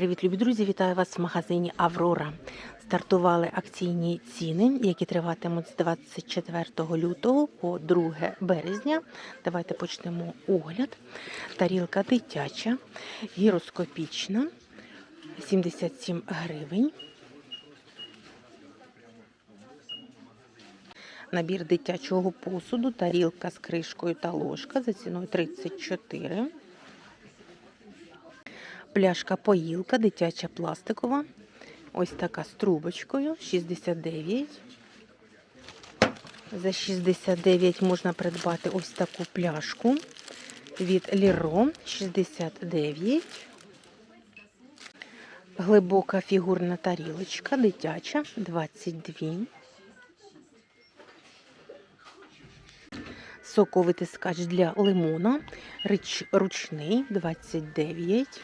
Привіт, любі друзі! Вітаю вас в магазині Аврора. Стартували акційні ціни, які триватимуть з 24 лютого по 2 березня. Давайте почнемо огляд. Тарілка дитяча, гіроскопічна, 77 гривень. Набір дитячого посуду, тарілка з кришкою та ложка за ціною 34 Пляшка поїлка, дитяча пластикова. Ось така з трубочкою 69. За 69 можна придбати ось таку пляшку від Ліро 69. Глибока фігурна тарілочка, дитяча 22. Соковитискач для лимона, ручний 29.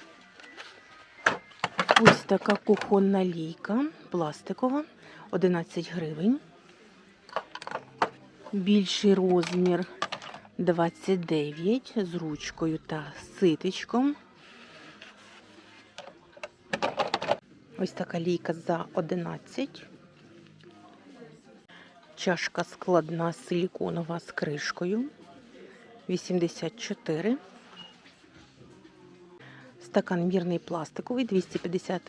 Ось така кухонна лійка пластикова 11 гривень. Більший розмір 29 з ручкою та ситечком. Ось така лійка за 11. Чашка складна силіконова з кришкою 84. Стакан мірний пластиковий 250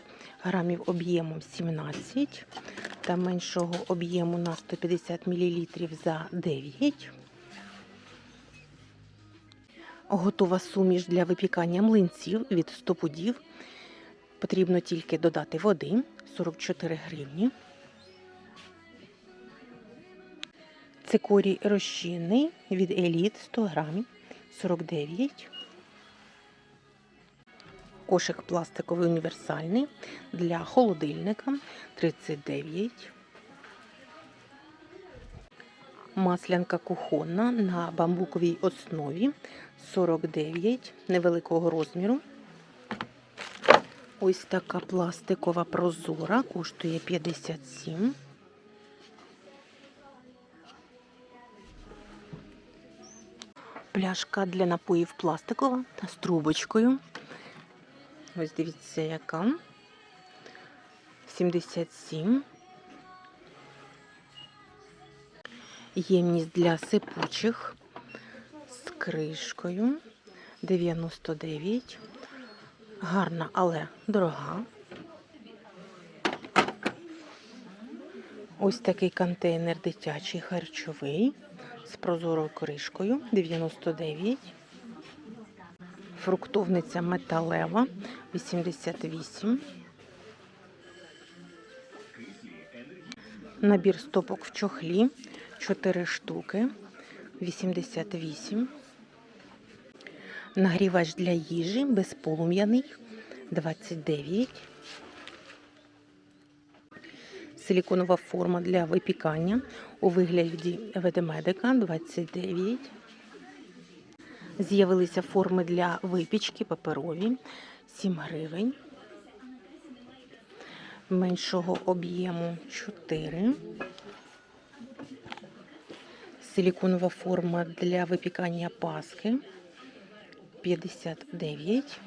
грамів об'ємом 17 та меншого об'єму на 150 мл за 9. Готова суміш для випікання млинців від 100 пудів. Потрібно тільки додати води 44 гривні. Цикорій розчинний від еліт 100 грамів 49. Кошик пластиковий універсальний для холодильника 39. Маслянка кухонна на бамбуковій основі 49 невеликого розміру. Ось така пластикова прозора коштує 57. Пляшка для напоїв пластикова з трубочкою. Ось дивіться, яка. 77. Ємність для сипучих з кришкою 99. Гарна, але дорога. Ось такий контейнер дитячий харчовий з прозорою кришкою 99. Фруктовниця металева 88. Набір стопок в чохлі 4 штуки 88. Нагрівач для їжі безполум'яний 29. Силіконова форма для випікання у вигляді ведмедика 29. З'явилися форми для випічки паперові 7 гривень. Меншого об'єму 4. Силіконова форма для випікання паски 59.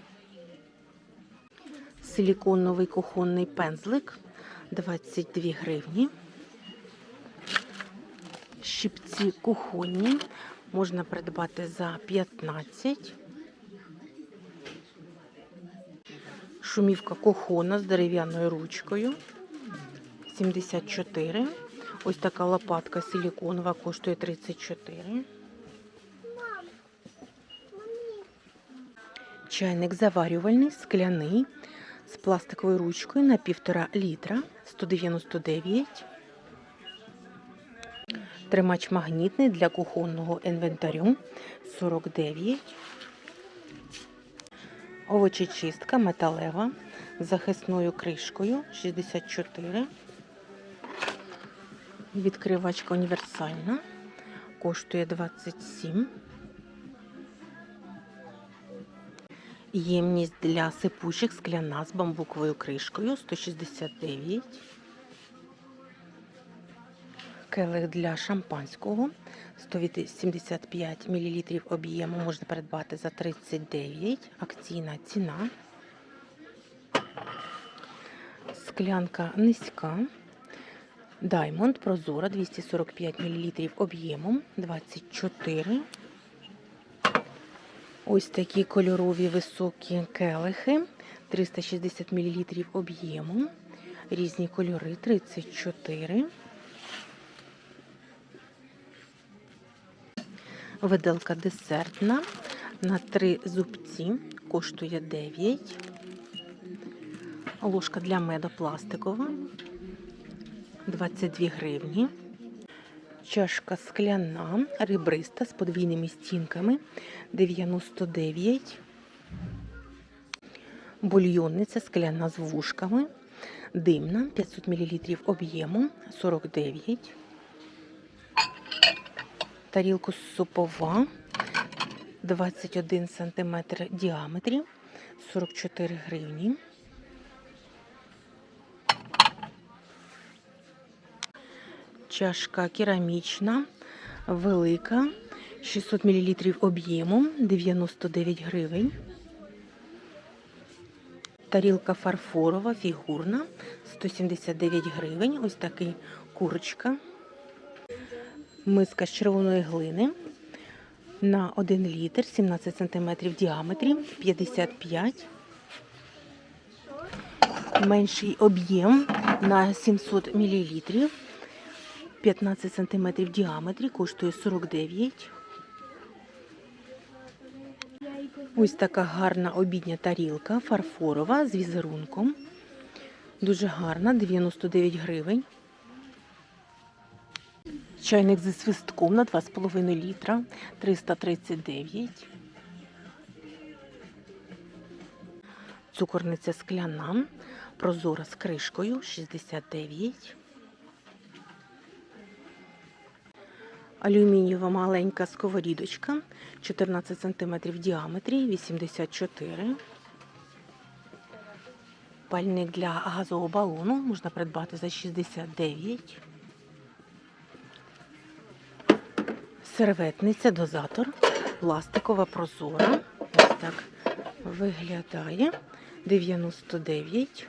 Силіконовий кухонний пензлик 22 гривні. Щипці кухонні можна придбати за 15. Шумівка кухона з дерев'яною ручкою 74. Ось така лопатка силіконова коштує 34. Чайник заварювальний, скляний з пластиковою ручкою на 1,5 літра 199. Тримач магнітний для кухонного інвентарю 49. Овочечистка металева з захисною кришкою 64. Відкривачка універсальна. Коштує 27. Ємність для сипучих скляна з бамбуковою кришкою 169. Келих для шампанського 175 мл об'єму можна придбати за 39. Акційна ціна. Склянка низька. Даймонд прозора 245 мл об'ємом 24. Ось такі кольорові високі келихи 360 мл об'ємом. Різні кольори 34. Виделка десертна на три зубці коштує 9. Ложка для меду пластикова 22 гривні. Чашка скляна, ребриста з подвійними стінками 99. Бульйонниця скляна з вушками. Димна 500 мл об'єму 49. Тарілку супова 21 см діаметрі 44 гривні. Чашка керамічна, велика, 600 мл об'ємом, 99 гривень. Тарілка фарфорова, фігурна, 179 гривень. Ось такий курочка. Миска з червоної глини на 1 літр, 17 см в діаметрі, 55. Менший об'єм на 700 мл. 15 см в діаметрі, коштує 49. Ось така гарна обідня тарілка, фарфорова з візерунком. Дуже гарна, 99 гривень. Чайник зі свистком на 2,5 літра, 339. Цукорниця скляна, прозора з кришкою, 69. Алюмінієва маленька сковорідочка 14 см в діаметрі 84. Пальник для газового балону можна придбати за 69. Серветниця, дозатор, пластикова прозора. Ось так виглядає 99.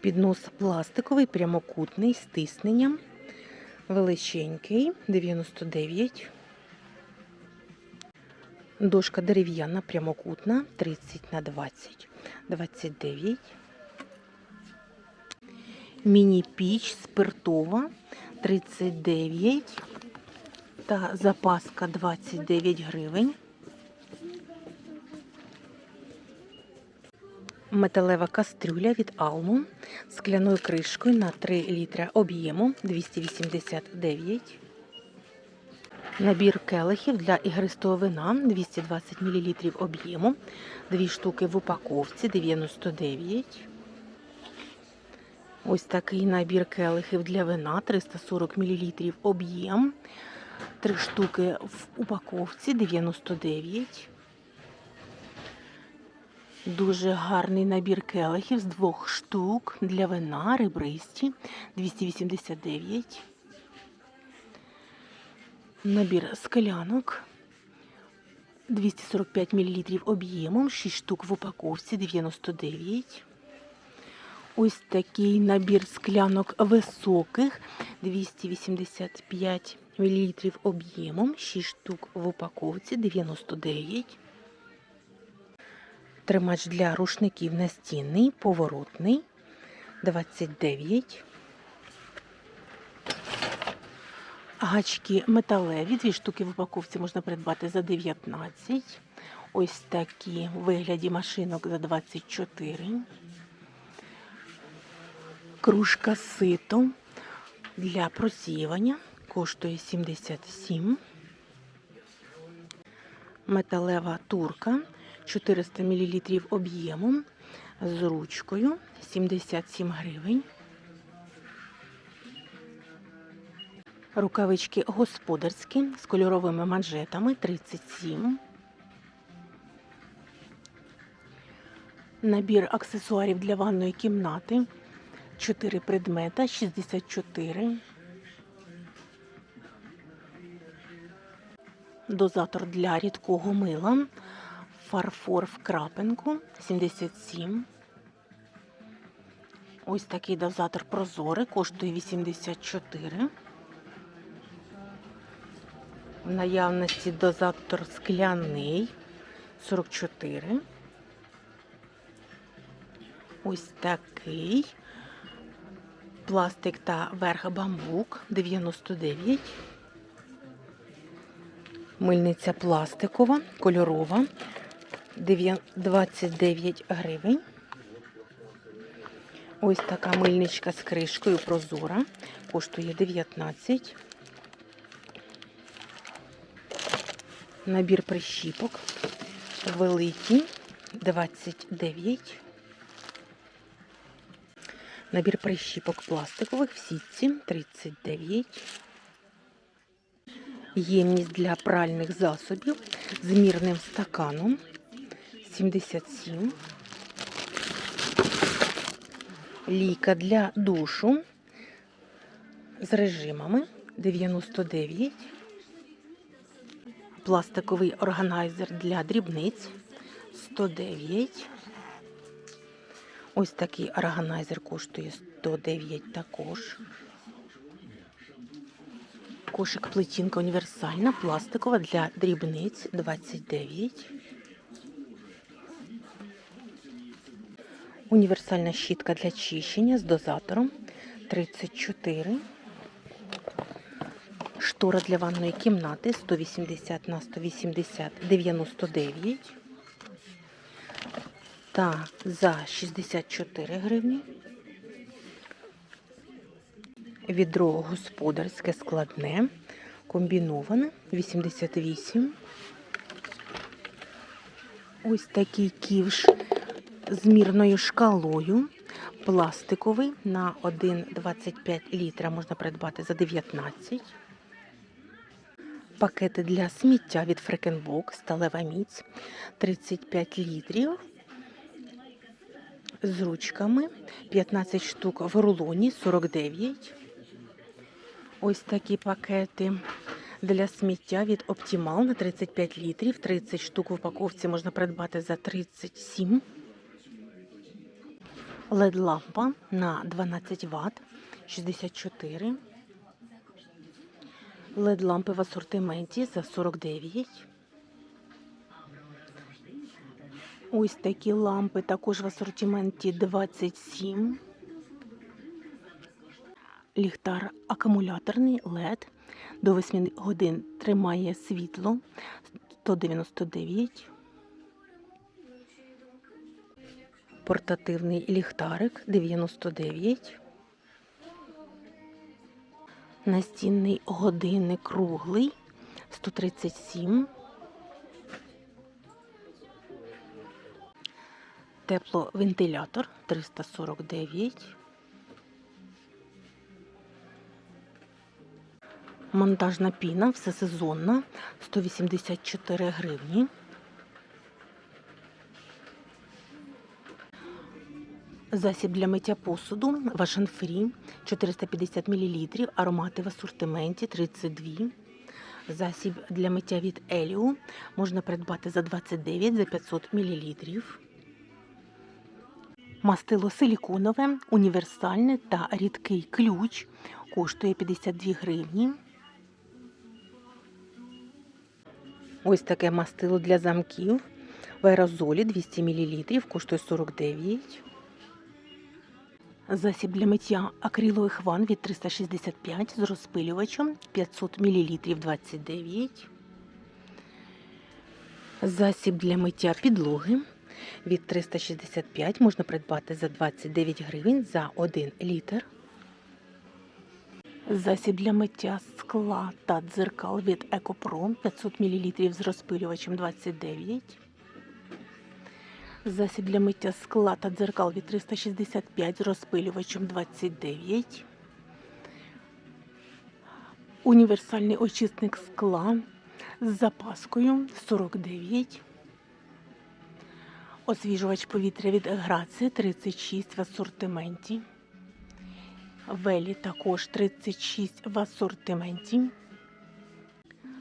Піднос пластиковий, прямокутний, з тисненням. Величенький 99. Дошка дерев'яна, прямокутна 30 на 20, 29. Міні-піч спиртова 39 та запаска 29 гривень. Металева кастрюля від Almo з скляною кришкою на 3 літра об'єму 289. Набір келихів для ігристого вина 220 мл об'єму. Дві штуки в упаковці 99. Ось такий набір келихів для вина 340 мл об'єм. Три штуки в упаковці 99. Дуже гарний набір келихів з двох штук для вина ребристі 289. Набір склянок 245 мл об'ємом, 6 штук в упаковці 99. Ось такий набір склянок високих 285 мл об'ємом, 6 штук в упаковці 99. Тримач для рушників настінний, поворотний 29. Гачки металеві, дві штуки в упаковці можна придбати за 19. Ось такі вигляді машинок за 24. Кружка сито для просіювання коштує 77. Металева турка 400 мл об'ємом з ручкою 77 гривень. Рукавички господарські з кольоровими манжетами 37. Набір аксесуарів для ванної кімнати 4 предмета 64. Дозатор для рідкого мила. Фарфор в крапинку 77. Ось такий дозатор прозорий, коштує 84. В наявності дозатор скляний 44. Ось такий. Пластик та верх бамбук 99. Мильниця пластикова, кольорова 29 гривень. Ось така мильничка з кришкою прозора. Коштує 19. Набір прищіпок. Великий 29. Набір прищіпок пластикових в сітці 39. Ємність для пральних засобів з мірним стаканом 77. Ліка для душу з режимами 99. Пластиковий органайзер для дрібниць 109. Ось такий органайзер коштує 109 також. Кошик плетінка універсальна, пластикова для дрібниць 29. Універсальна щітка для чищення з дозатором 34. Штора для ванної кімнати 180 на 180 99. Та за 64 гривні. Відро господарське складне, комбіноване 88. Ось такий ківш з мірною шкалою. Пластиковий на 1,25 літра можна придбати за 19. Пакети для сміття від Фрекенбок, сталева міць 35 літрів. З ручками 15 штук в рулоні 49. Ось такі пакети для сміття від Optimal на 35 літрів. 30 штук в упаковці можна придбати за 37. LED-лампа на 12 Вт 64. LED-лампи в асортименті за 49. Ось такі лампи також в асортименті 27. Ліхтар акумуляторний LED до 8 годин тримає світло 199. Портативний ліхтарик 99. Настінний годинник круглий 137. Тепловентилятор 349. Монтажна піна всесезонна 184 гривні. Засіб для миття посуду Вашен Фрі 450 мл, аромати в асортименті 32. Засіб для миття від Еліо можна придбати за 29 за 500 мл. Мастило силіконове, універсальне та рідкий ключ коштує 52 гривні. Ось таке мастило для замків в аерозолі 200 мл коштує 49. Засіб для миття акрилових ванн від 365 з розпилювачем 500 мл 29. Засіб для миття підлоги від 365 можна придбати за 29 гривень за 1 літр. Засіб для миття скла та дзеркал від Екопром 500 мл з розпилювачем 29. Засіб для миття скла та дзеркал від 365 з розпилювачем 29. Універсальний очисник скла з запаскою 49. Освіжувач повітря від Грація 36 в асортименті. Велі також 36 в асортименті.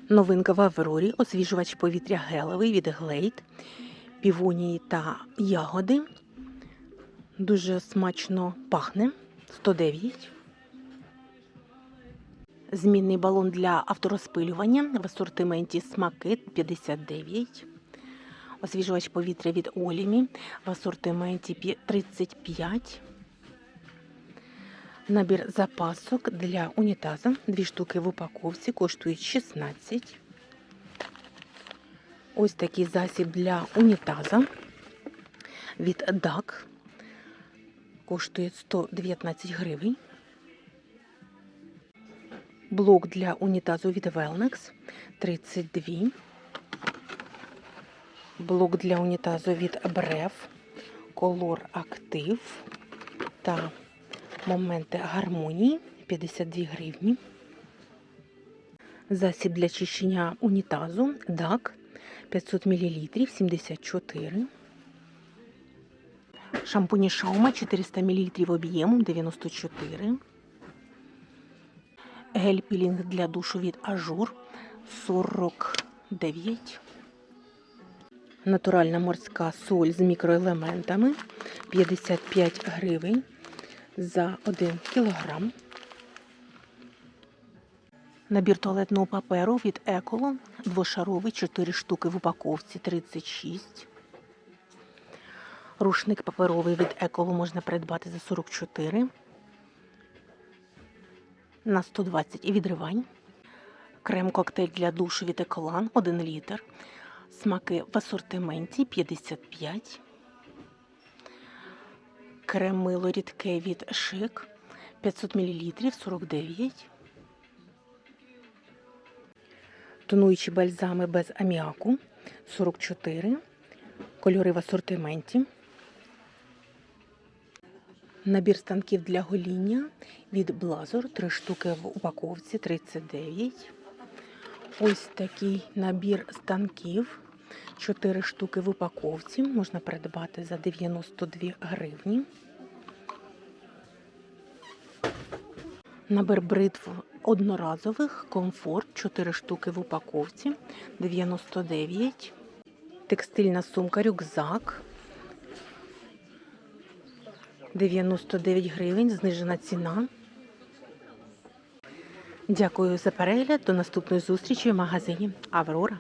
Новинка в Аврорі. Освіжувач повітря гелевий від Глейд. Півонії та ягоди Дуже смачно пахне. 109. Змінний балон для авторозпилювання в асортименті смаки 59. Освіжувач повітря від Олімі в асортименті пі- 35. Набір запасок для унітаза. Дві штуки в упаковці коштують 16. Ось такий засіб для унітаза від DAC. Коштує 119 гривень. Блок для унітазу від Velnex 32. Блок для унітазу від Bref Color Active та моменти гармонії 52 гривні. Засіб для чищення унітазу DAC 500 мл 74. Шампуні Шаума 400 мл об'ємом 94. Гель-пілінг для душу від Ажур 49. Натуральна морська соль з мікроелементами 55 гривень за 1 кілограм. Набір туалетного паперу від Еколо двошаровий 4 штуки в упаковці 36. Рушник паперовий від Еколо можна придбати за 44 на 120 і відривань. Крем-коктейль для душу від Еколан 1 літр. Смаки в асортименті 55. Крем мило рідке від Шик 500 мл 49. Тонуючі бальзами без аміаку 44. Кольори в асортименті. Набір станків для гоління від Блазор. 3 штуки в упаковці 39. Ось такий набір станків. 4 штуки в упаковці. Можна придбати за 92 гривні. Набір бритв одноразових комфорт 4 штуки в упаковці 99. Текстильна сумка рюкзак 99 гривень, знижена ціна. Дякую за перегляд. До наступної зустрічі в магазині Аврора.